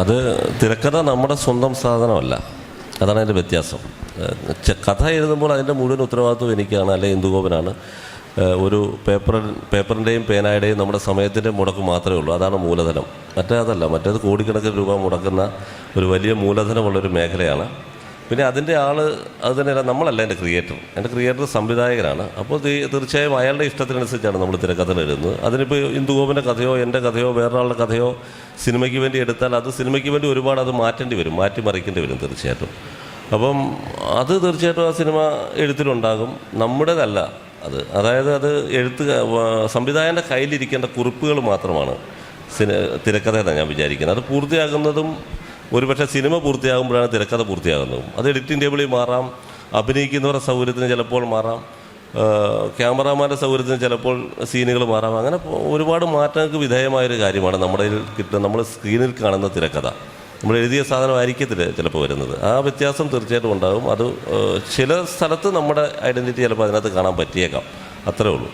അത് തിരക്കഥ നമ്മുടെ സ്വന്തം സാധനമല്ല. അതാണ് അതിന്റെ വ്യത്യാസം. കഥ എഴുതുമ്പോൾ അതിന്റെ മുഴുവൻ ഉത്തരവാദിത്വം എനിക്കാണ് അല്ലെങ്കിൽ ഇന്ദുഗോപനാണ്. ഒരു പേപ്പർ പേപ്പറിന്റെയും പേനായുടെയും നമ്മുടെ സമയത്തിന്റെ മുടക്ക് മാത്രമേ ഉള്ളൂ. അതാണ് മൂലധനം. മറ്റേ അതല്ല മറ്റേത് കോടിക്കണക്കിന് രൂപ മുടക്കുന്ന ഒരു വലിയ മൂലധനമുള്ളൊരു മേഖലയാണ്. പിന്നെ അതിന്റെ ആൾ അത് തന്നെയല്ല നമ്മളല്ല എന്റെ ക്രിയേറ്റർ എന്റെ ക്രിയേറ്റർ സംവിധായകനാണ്. അപ്പോൾ തീർച്ചയായും അയാളുടെ ഇഷ്ടത്തിനനുസരിച്ചാണ് നമ്മൾ തിരക്കഥകൾ എഴുതുന്നത്. അതിനിപ്പോൾ ഇന്ദുഗോപന്റെ കഥയോ എന്റെ കഥയോ വേറൊരാളുടെ കഥയോ സിനിമയ്ക്ക് വേണ്ടി എടുത്താൽ അത് സിനിമയ്ക്ക് വേണ്ടി ഒരുപാട് അത് മാറ്റേണ്ടി വരും മാറ്റി മറിക്കേണ്ടി വരും തീർച്ചയായിട്ടും. അപ്പം അത് തീർച്ചയായിട്ടും ആ സിനിമ എഴുത്തിലുണ്ടാകും. നമ്മുടേതല്ല അത്. അതായത് അത് എഴുത്ത് സംവിധായകന്റെ കയ്യിലിരിക്കേണ്ട കുറിപ്പുകൾ മാത്രമാണ് സിനി തിരക്കഥ എന്നാണ് ഞാൻ വിചാരിക്കുന്നത്. അത് പൂർത്തിയാകുന്നതും ഒരുപക്ഷെ സിനിമ പൂർത്തിയാകുമ്പോഴാണ് തിരക്കഥ പൂർത്തിയാകുന്നതും. അത് എഡിറ്റിംഗ് ടേബിളിൽ മാറാം അഭിനയിക്കുന്നവരുടെ സൗകര്യത്തിന് ചിലപ്പോൾ മാറാം ക്യാമറാമാന്റെ സൗകര്യത്തിന് ചിലപ്പോൾ സീനുകൾ മാറാം. അങ്ങനെ ഒരുപാട് മാറ്റങ്ങൾക്ക് വിധേയമായൊരു കാര്യമാണ് നമ്മുടെ കിട്ടുന്ന നമ്മൾ സ്ക്രീനിൽ കാണുന്ന തിരക്കഥ. നമ്മൾ എഴുതിയ സാധനമായിരിക്കത്തില്ല ചിലപ്പോൾ വരുന്നത്. ആ വ്യത്യാസം തീർച്ചയായിട്ടും ഉണ്ടാകും. അത് ചില സ്ഥലത്ത് നമ്മുടെ ഐഡന്റിറ്റി ചിലപ്പോൾ അതിനകത്ത് കാണാൻ പറ്റിയേക്കാം. അത്രേ ഉള്ളൂ.